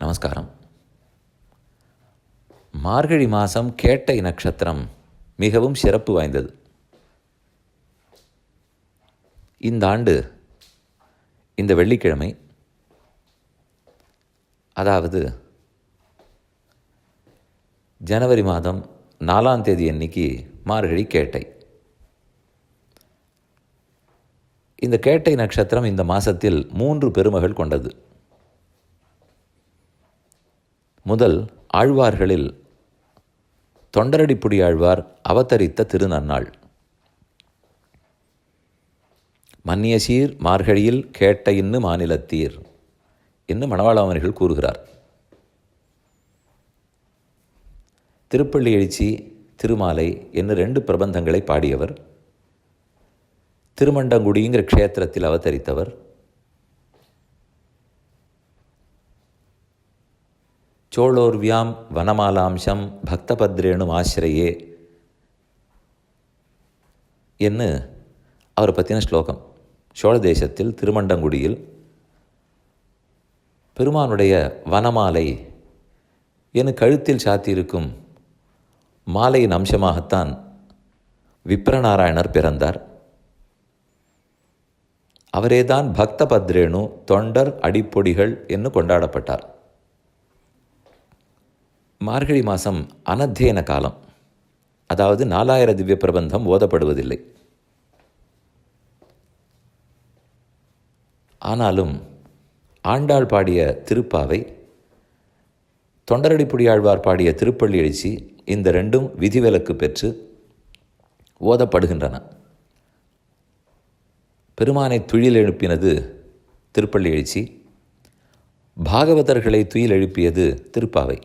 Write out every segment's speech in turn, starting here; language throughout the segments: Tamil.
நமஸ்காரம். மார்கழி மாதம் கேட்டை நட்சத்திரம் மிகவும் சிறப்பு வாய்ந்தது. இந்த ஆண்டு இந்த வெள்ளிக்கிழமை அதாவது ஜனவரி மாதம் நாலாம் தேதி அன்னைக்கு மார்கழி கேட்டை. இந்த கேட்டை நட்சத்திரம் இந்த மாதத்தில் மூன்று பெருமகள் கொண்டது. முதல் ஆழ்வார்களில் தொண்டரடிப்புடி ஆழ்வார் அவதரித்த திருநன்னாள். மன்னியசீர் மார்கழியில் கேட்ட இன்னு மாநிலத்தீர் என்று மணவாளாமணிகள் கூறுகிறார். திருப்பள்ளி எழுச்சி திருமாலை என்று ரெண்டு பிரபந்தங்களை பாடியவர் திருமண்டங்குடிங்கிற க்ஷேத்திரத்தில் அவதரித்தவர் சோழோர்வியாம் வனமாலாம்சம் பக்தபத்ரேணும் ஆசிரியே என்று அவரை பற்றின ஸ்லோகம் சோழ தேசத்தில் திருமண்டங்குடியில் பெருமானுடைய வனமாலை என கழுத்தில் சாத்தியிருக்கும் மாலையின் அம்சமாகத்தான் விப்ரநாராயணர் பிறந்தார் அவரேதான் பக்தபத்ரேணு தொண்டர் அடிப்பொடிகள் என்று கொண்டாடப்பட்டார் மார்கழி மாதம் அனத்தியன காலம். அதாவது நாலாயிர திவ்ய பிரபந்தம் ஓதப்படுவதில்லை. ஆனாலும் ஆண்டாள் பாடிய திருப்பாவை தொண்டரடிப்புடியாழ்வார் பாடிய திருப்பள்ளி எழுச்சி இந்த ரெண்டும் விதிவிலக்கு பெற்று ஓதப்படுகின்றன. பெருமானை துயில் எழுப்பினது திருப்பள்ளி எழுச்சி பாகவதர்களை துயில் எழுப்பியது திருப்பாவை.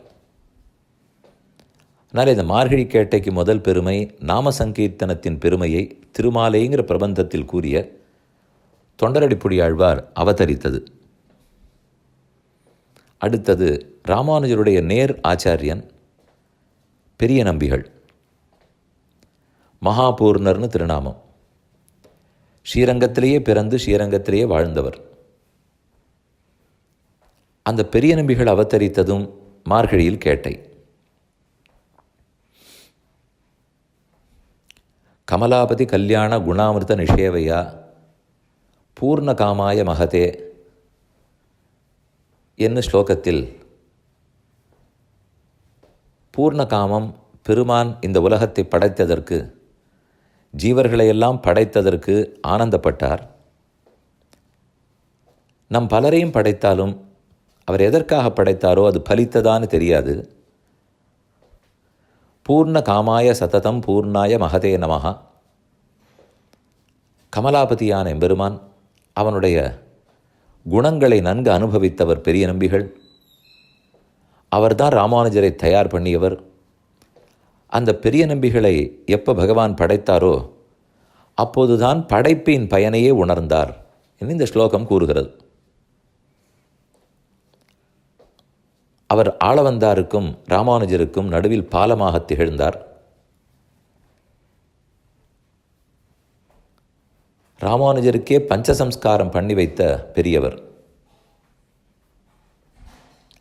அதனால் இந்த மார்கழி கேட்டைக்கு முதல் பெருமை நாம சங்கீர்த்தனத்தின் பெருமையை திருமாலைங்கிற பிரபந்தத்தில் கூறிய தொண்டரடிப்புடி ஆழ்வார் அவதரித்தது. அடுத்தது ராமானுஜருடைய நேர் ஆச்சாரியன் பெரிய நம்பிகள். மகாபூர்ணர்னு திருநாமம். ஸ்ரீரங்கத்திலேயே பிறந்து ஸ்ரீரங்கத்திலேயே வாழ்ந்தவர். அந்த பெரிய நம்பிகள் அவதரித்ததும் மார்கழியில் கேட்டை. கமலாபதி கல்யாண குணாமிருத நிஷேவையா? பூர்ணகாமாய மகதே. என்ன ஸ்லோகத்தில் பூர்ணகாமம் பெருமான் இந்த உலகத்தை படைத்ததற்கு ஜீவர்களையெல்லாம் படைத்ததற்கு ஆனந்தப்பட்டார் நம் பலரையும் படைத்தாலும் அவர் எதற்காக படைத்தாரோ அது பலித்ததான்னு தெரியாது பூர்ண காமாய சததம் பூர்ணாய மகதே நமகா கமலாபதியான எம்பெருமான் அவனுடைய குணங்களை நன்கு அனுபவித்தவர் பெரிய நம்பிகள். அவர்தான் ராமானுஜரை தயார் பண்ணியவர். அந்த பெரிய நம்பிகளை எப்போ பகவான் படைத்தாரோ அப்போதுதான் படைப்பின் பயனையே உணர்ந்தார் என்று இந்த ஸ்லோகம் கூறுகிறது. அவர் ஆளவந்தாருக்கும் ராமானுஜருக்கும் நடுவில் பாலமாக திகழ்ந்தார். ராமானுஜருக்கே பஞ்சசம்ஸ்காரம் பண்ணி வைத்த பெரியவர்.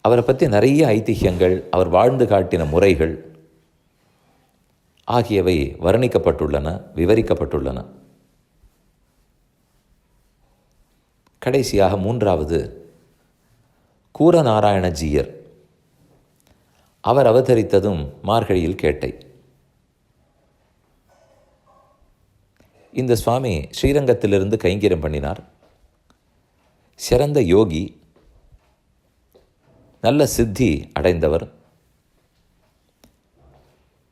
அவரை பற்றி நிறைய ஐதிஹ்யங்கள் அவர் வாழ்ந்து காட்டின முறைகள் ஆகியவை வர்ணிக்கப்பட்டுள்ளன விவரிக்கப்பட்டுள்ளன. கடைசியாக மூன்றாவது கூரநாராயணஜீயர் அவர் அவதரித்ததும் மார்கழியில் கேட்டை. இந்த சுவாமி ஸ்ரீரங்கத்திலிருந்து கைங்கரியம் பண்ணினார். சிறந்த யோகி நல்ல சித்தி அடைந்தவர்.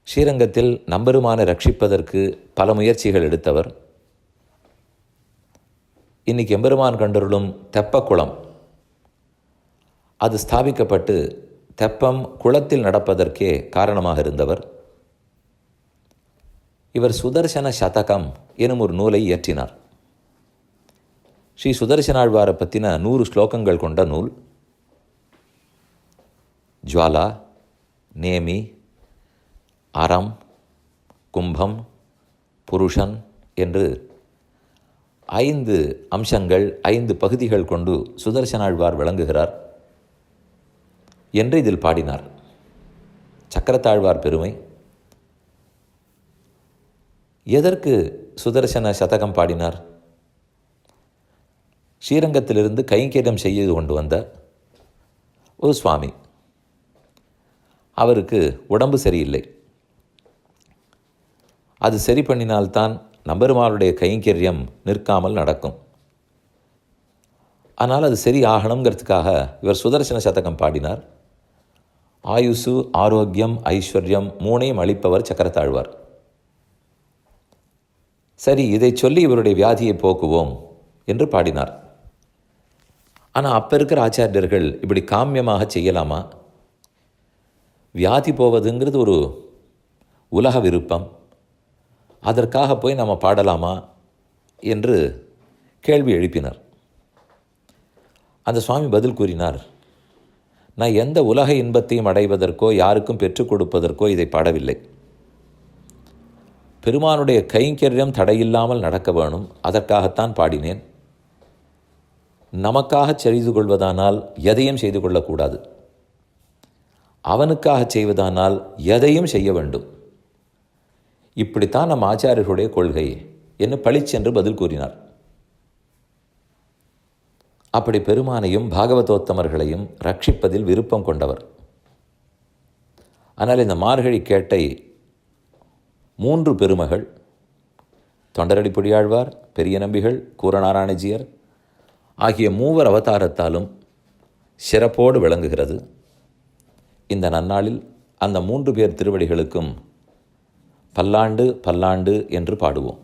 ஸ்ரீரங்கத்தில் நம்பெருமானை ரட்சிப்பதற்கு பல முயற்சிகள் எடுத்தவர். இன்னைக்கு எம்பெருமான் கண்டருளும் தெப்பக்குளம். அது ஸ்தாபிக்கப்பட்டு தெப்பம் குளத்தில் நடப்பதற்கே காரணமாக இருந்தவர். இவர் சுதர்சன சதகம் எனும் ஒரு நூலை இயற்றினார். ஸ்ரீ சுதர்சனாழ்வாரை பற்றின நூறு ஸ்லோகங்கள் கொண்ட நூல். ஜுவாலா நேமி அறம் கும்பம் புருஷன் என்று ஐந்து அம்சங்கள் ஐந்து பகுதிகள் கொண்டு சுதர்சனாழ்வார் விளங்குகிறார். என்று இதில் பாடினார். சக்கரத்தாழ்வார் பெருமை. எதற்கு சுதர்சன சதகம் பாடினார்? ஸ்ரீரங்கத்திலிருந்து கைங்கரியம் செய்து கொண்டு வந்த ஒரு சுவாமி. அவருக்கு உடம்பு சரியில்லை. அது சரி பண்ணினால்தான் நம்பெருமாளுடைய கைங்கரியம் நிற்காமல் நடக்கும். ஆனால் அது சரி ஆகணுங்கிறதுக்காக இவர் சுதர்சன சதகம் பாடினார். ஆயுசு ஆரோக்கியம் ஐஸ்வர்யம் மூணையும் அளிப்பவர் சக்கரத்தாழ்வார். சரி இதை சொல்லி இவருடைய வியாதியை போக்குவோம் என்று பாடினார். ஆனால் அப்போ இருக்கிற ஆச்சாரியர்கள் இப்படி காமியமாக செய்யலாமா? வியாதி போவதுங்கிறது ஒரு உலக விருப்பம். அதற்காக போய் நம்ம பாடலாமா என்று கேள்வி எழுப்பினர். அந்த சுவாமி பதில் கூறினார் நான் எந்த உலக இன்பத்தையும் அடைவதற்கோ யாருக்கும் பெற்றுக் கொடுப்பதற்கோ இதை பாடவில்லை. பெருமானுடைய கைங்கரியம் தடையில்லாமல் நடக்க வேணும் அதற்காகத்தான் பாடினேன். நமக்காக செய்து கொள்வதானால் எதையும் செய்து கொள்ளக்கூடாது. அவனுக்காக செய்வதானால் எதையும் செய்ய வேண்டும். இப்படித்தான் நம் ஆச்சாரியர்களுடைய கொள்கை என்று பளிச்சென்று பதில் கூறினார். அப்படி பெருமானையும் பாகவதோத்தமர்களையும் ரட்சிப்பதில் விருப்பம் கொண்டவர். ஆனால் இந்த மார்கழி கேட்டை மூன்று பெருமகள் தொண்டரடி பொடியாழ்வார் பெரிய நம்பிகள் கூரநாராயணஜியர் ஆகிய மூவர் அவதாரத்தாலும் சிறப்போடு விளங்குகிறது. இந்த நன்னாளில் அந்த மூன்று பேர் திருவடிகளுக்கும் பல்லாண்டு பல்லாண்டு என்று பாடுவோம்.